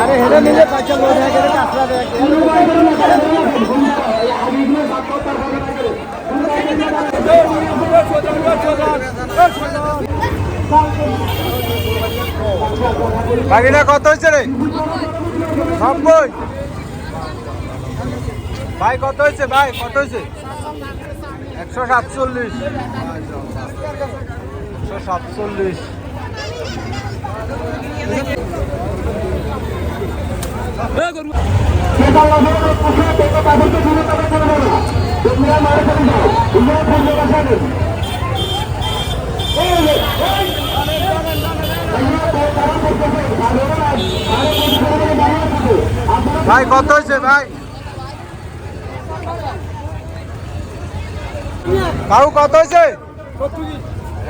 আরে বাকিটা কত হয়েছে রে? নব্বই। ভাই, কত হয়েছে? ভাই, কত হয়েছে? একশো সাতচল্লিশ। একশো সাতচল্লিশ। ভাই কত হয়েছে ভাই? বাবু কত হয়েছে?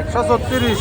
একশো ছত্রিশ।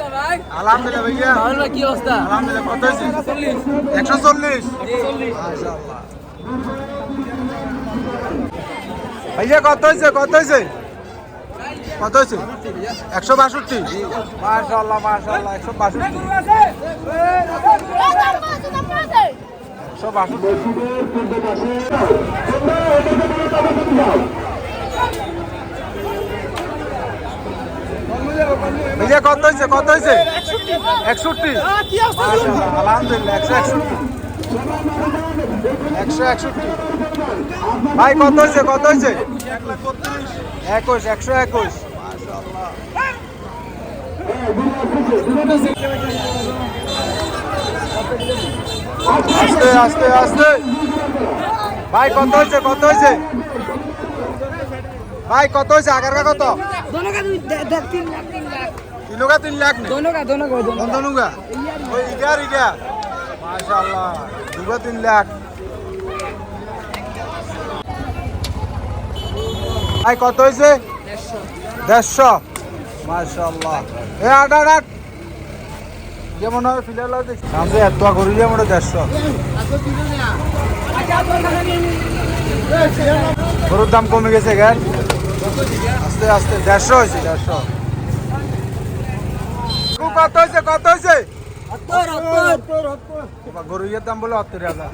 আলহামদুলিল্লাহ ভাইয়া। কি অবস্থা? আলহামদুলিল্লাহ কত হয়েছে? একশো চল্লিশ। ভাইয়া কত হয়েছে? কত হয়েছে? কত হয়েছে? একশো বাষট্টি। মাশাল্লাহ মাশাল্লাহ একশো বাষট্টি। একশো বাষট্টি। ভিজে কত হয়েছে কত হয়েছে একষট্টি। আচ্ছা, আলহামদুলিল্লাহ একশো একষট্টি। একশো একষট্টি। ভাই কত হয়েছে কত হয়েছে একুশ একশো একুশ। আস্তে আস্তে আস্তে। ভাই কত হয়েছে কত হয়েছে ভাই কত হয়েছে আগারগা কত? দেখতে तीन लाख तीन लाख তিনুকা তিন লাখ নেই दोनों का दोनों का दोनों বন্ধনুগা ওই ইগার ইগা মাশাআল্লাহ দুগা তিন লাখ ভাই কত হয়েছে দেড়শো মাশাআল্লাহ এ আট আট আট যেমন হয় ফিলাল সামনে এত করি যে মোটা দেড়শো গরুর দাম কমে গেছে গ্যাস আস্তে আস্তে দেড়শো হয়েছে দেড়শো কত হয়েছে? কত হয়েছে? গরু ইয়ের দাম বলে অত্তর হাজার।